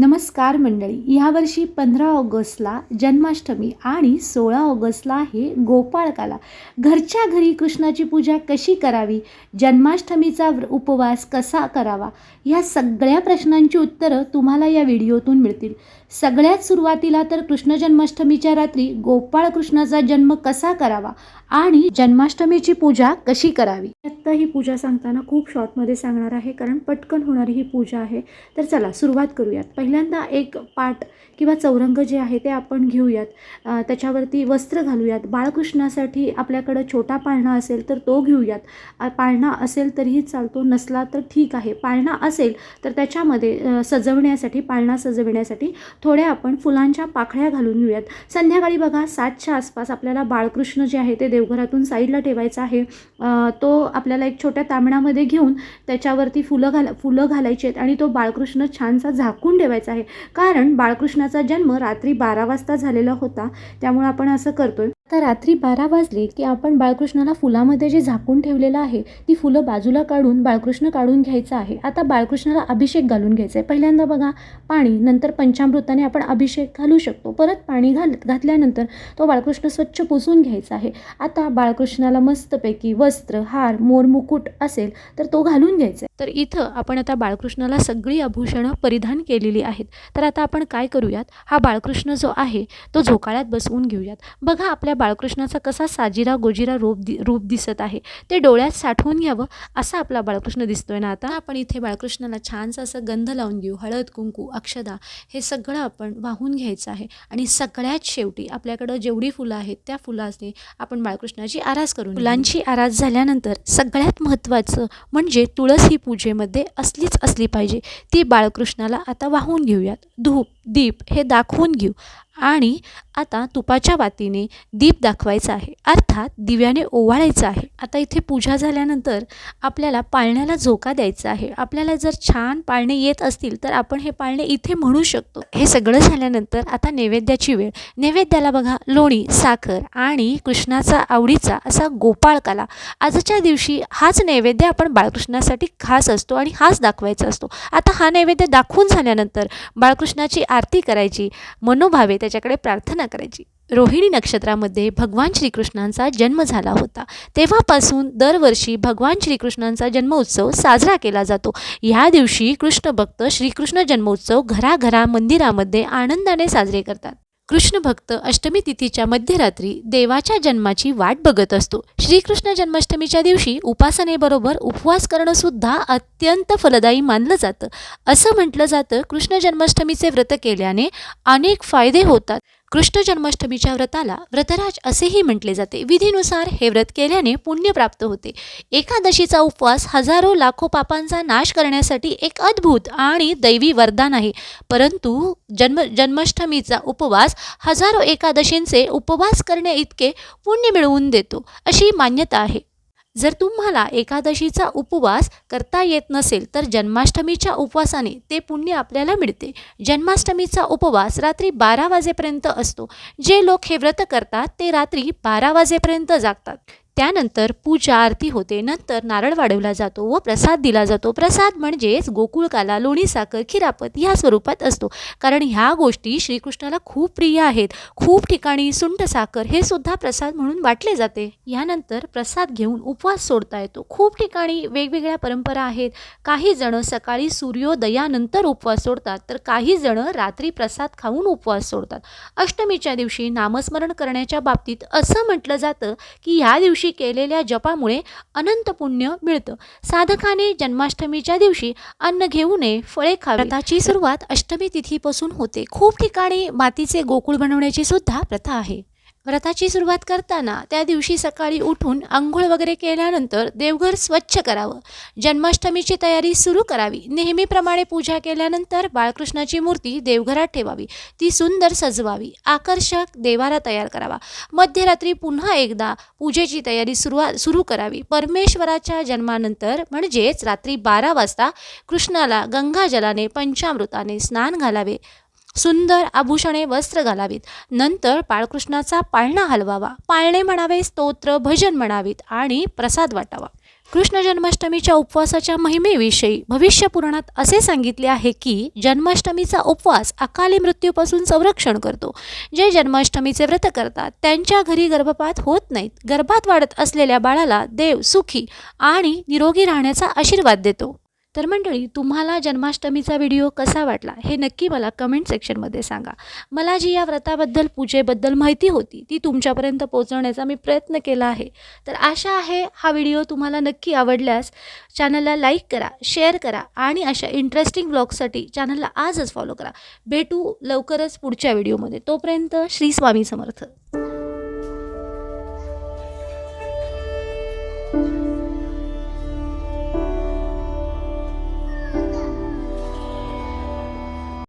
नमस्कार मंडळी यावर्षी पंधरा ऑगस्टला जन्माष्टमी आणि सोळा ऑगस्टला आहे गोपाळकाला. घरच्या घरी कृष्णाची पूजा कशी करावी? जन्माष्टमीचा व्र- उपवास कसा करावा? ह्या सगळ्या प्रश्नांची उत्तरं तुम्हाला या व्हिडिओतून मिळतील. सगळ्यात सुरुवातीला तर कृष्ण जन्माष्टमीच्या रात्री गोपाळ कृष्णाचा जन्म कसा करावा? आणि जन्माष्टमीची पूजा कशी करावी? आत्ता ही पूजा सांगताना खूप शॉर्टमध्ये सांगणार आहे कारण पटकन होणारी ही पूजा आहे. तर चला सुरुवात करूयात. पहिल्यांदा एक पाट किंवा चौरंग जे आहे ते आपण घेऊयात. त्याच्यावरती वस्त्र घालूयात. बाळकृष्णासाठी आपल्याकडं छोटा पाळणा असेल तर तो घेऊयात. पाळणा असेल तरीही चालतो नसला तर ठीक आहे. पाळणा असेल तर त्याच्यामध्ये सजवण्यासाठी पाळणा सजवण्यासाठी थोड्या आपण फुलांच्या पाखळ्या घालून घेऊयात. संध्याकाळी बघा सातच्या आसपास आपल्याला बाळकृष्ण जे आहे ते देवघरातून साईडला ठेवायचा आहे. तो आपल्याला एक छोट्या तांबण्यामध्ये घेऊन त्याच्यावरती फुलं घाला फुलं घालायची आहेत आणि तो बाळकृष्ण छानसा झाकून ठेवायचा आहे. कारण बाळकृष्णाचा जन्म रात्री बारा वाजता झालेला होता. त्यामुळे आपण असं करतोय. तर रात्री बारा वाजले की आपण बाळकृष्णाला फुलामध्ये जे झाकून ठेवलेलं आहे ती फुलं बाजूला काढून बाळकृष्ण काढून घ्यायचं आहे. आता बाळकृष्णाला अभिषेक घालून घ्यायचा आहे पहिल्यांदा बघा पाणी नंतर पंचामृताने आपण अभिषेक घालू शकतो. परत पाणी घाल घातल्यानंतर तो बाळकृष्ण स्वच्छ पुसून घ्यायचा आहे. आता बाळकृष्णाला मस्तपैकी वस्त्र हार मोर मुकुट असेल तर तो घालून घ्यायचा आहे तर इथं आपण आता बाळकृष्णाला सगळी आभूषणं परिधान केलेली आहेत. तर आता आपण काय करूयात? हा बाळकृष्ण जो आहे तो झोकाळ्यात बसवून घेऊयात. बघा आपल्या बाळकृष्णाचा कसा साजिरा गोजिरा रूप दि रूप दिसत आहे ते डोळ्यात साठवून घ्यावं असा आपला बाळकृष्ण दिसतोय ना आता? आपण इथे बाळकृष्णाला छानसा असं गंध लावून घेऊ हळद कुंकू अक्षदा हे सगळं आपण वाहून घ्यायचं आहे. आणि सगळ्यात शेवटी आपल्याकडं जेवढी फुलं आहेत त्या फुलाने आपण बाळकृष्णाची आरास करून फुलांची आरास झाल्यानंतर सगळ्यात महत्त्वाचं म्हणजे तुळस ही पूजेमध्ये असलीच असली पाहिजे. ती बाळकृष्णाला आता वाहून घेऊयात. धूप दीप हे दाखवून घेऊ. आणि आता तुपाच्या वातीने दीप दीप दाखवायचा आहे. अर्थात दिव्याने ओवाळायचं आहे. आता इथे पूजा झाल्यानंतर आपल्याला पाळण्याला झोका द्यायचा आहे. आपल्याला जर छान पाळणे येत असतील तर आपण हे पाळणे इथे म्हणू शकतो. हे सगळं झाल्यानंतर आता नैवेद्याची वेळ. नैवेद्याला बघा लोणी साखर आणि कृष्णाचा आवडीचा असा गोपाळकाला आजच्या दिवशी हाच नैवेद्य आपण बाळकृष्णासाठी खास असतो आणि हाच दाखवायचा असतो. आता हा नैवेद्य दाखवून झाल्यानंतर बाळकृष्णाची आरती करायची मनोभावे त्याच्याकडे प्रार्थना करायची. रोहिणी नक्षत्रामध्ये भगवान श्रीकृष्णांचा जन्म झाला होता. तेव्हापासून दरवर्षी भगवान श्रीकृष्णांचा जन्मोत्सव साजरा केला जातो. ह्या दिवशी कृष्ण भक्त श्रीकृष्ण जन्मोत्सव घराघरा मंदिरामध्ये आनंदाने साजरे करतात. कृष्ण भक्त अष्टमी तिथीच्या मध्यरात्री देवाच्या जन्माची वाट बघत असतो. श्रीकृष्ण जन्माष्टमीच्या दिवशी उपासनेबरोबर उपवास करणं सुद्धा अत्यंत फलदायी मानलं जातं. असं म्हटलं जातं कृष्ण जन्माष्टमीचे व्रत केल्याने अनेक फायदे होतात. कृष्ण जन्माष्टमीच्या व्रताला व्रतराज असेही म्हटले जाते. विधीनुसार हे व्रत केल्याने पुण्य प्राप्त होते. एकादशीचा उपवास हजारो लाखो पापांचा नाश करण्यासाठी एक अद्भुत आणि दैवी वरदान आहे. परंतु जन्म जन्माष्टमीचा उपवास हजारो एकादशींचे उपवास करणे इतके पुण्य मिळवून देतो अशी मान्यता आहे. जर तुम्हाला एकादशीचा उपवास करता येत नसेल तर जन्माष्टमीच्या उपवासाने ते पुण्य आपल्याला मिळते. जन्माष्टमीचा उपवास रात्री बारा वाजेपर्यंत असतो. जे लोक हे व्रत करतात ते रात्री बारा वाजेपर्यंत जागतात. त्यानंतर पूजा आरती होते. नंतर नारळ वाढवला जातो व प्रसाद दिला जातो. प्रसाद म्हणजेच गोकुळकाला लोणी साखर खिरापत ह्या स्वरूपात असतो. कारण ह्या गोष्टी श्रीकृष्णाला खूप प्रिय आहेत. खूप ठिकाणी सुंठ साखर हे सुद्धा प्रसाद म्हणून वाटले जाते. यानंतर प्रसाद घेऊन उपवास सोडता येतो. खूप ठिकाणी वेगवेगळ्या परंपरा आहेत. काही जण सकाळी सूर्योदयानंतर उपवास सोडतात तर काही जण रात्री प्रसाद खाऊन उपवास सोडतात. अष्टमीच्या दिवशी नामस्मरण करण्याच्या बाबतीत असं म्हटलं जातं की ह्या दिवशी केलेल्या जपामुळे अनंत पुण्य मिळतं. साधकाने जन्माष्टमीच्या दिवशी अन्न घेऊ नये फळे खाव्याची सुरुवात अष्टमी तिथीपासून होते. खूप ठिकाणी मातीचे गोकुळ बनवण्याची सुद्धा प्रथा आहे. व्रताची सुरुवात करताना त्या दिवशी सकाळी उठून आंघोळ वगैरे केल्यानंतर देवघर स्वच्छ करावं. जन्माष्टमीची तयारी सुरू करावी. नेहमीप्रमाणे पूजा केल्यानंतर बाळकृष्णाची मूर्ती देवघरात ठेवावी. ती सुंदर सजवावी. आकर्षक देवारा तयार करावा. मध्यरात्री पुन्हा एकदा पूजेची तयारी सुरुवात सुरू करावी. परमेश्वराच्या जन्मानंतर म्हणजेच रात्री बारा वाजता कृष्णाला गंगाजलाने पंचामृताने स्नान घालावे. सुंदर आभूषणे वस्त्र घालावीत. नंतर बाळकृष्णाचा पाळणा हलवावा. पाळणे म्हणावे स्तोत्र भजन म्हणावीत आणि प्रसाद वाटावा. कृष्ण जन्माष्टमीच्या उपवासाच्या महिमेविषयी भविष्य पुराणात असे सांगितले आहे की जन्माष्टमीचा उपवास अकाली मृत्यूपासून संरक्षण करतो. जे जन्माष्टमीचे व्रत करतात त्यांच्या घरी गर्भपात होत नाहीत. गर्भात वाढत असलेल्या बाळाला देव सुखी आणि निरोगी राहण्याचा आशीर्वाद देतो. तर मंडळी तुम्हाला जन्माष्टमीचा व्हिडिओ कसा वाटला हे नक्की मला कमेंट सेक्शनमध्ये सांगा. मला जी या व्रताबद्दल पूजेबद्दल माहिती होती ती तुमच्यापर्यंत पोहोचवण्याचा मी प्रयत्न केला आहे. तर आशा आहे हा व्हिडिओ तुम्हाला नक्की आवडल्यास चॅनलला लाईक करा शेअर करा आणि अशा इंटरेस्टिंग ब्लॉगसाठी चॅनलला आजच फॉलो करा. भेटू लवकरच पुढच्या व्हिडिओमध्ये. तोपर्यंत श्री स्वामी समर्थ.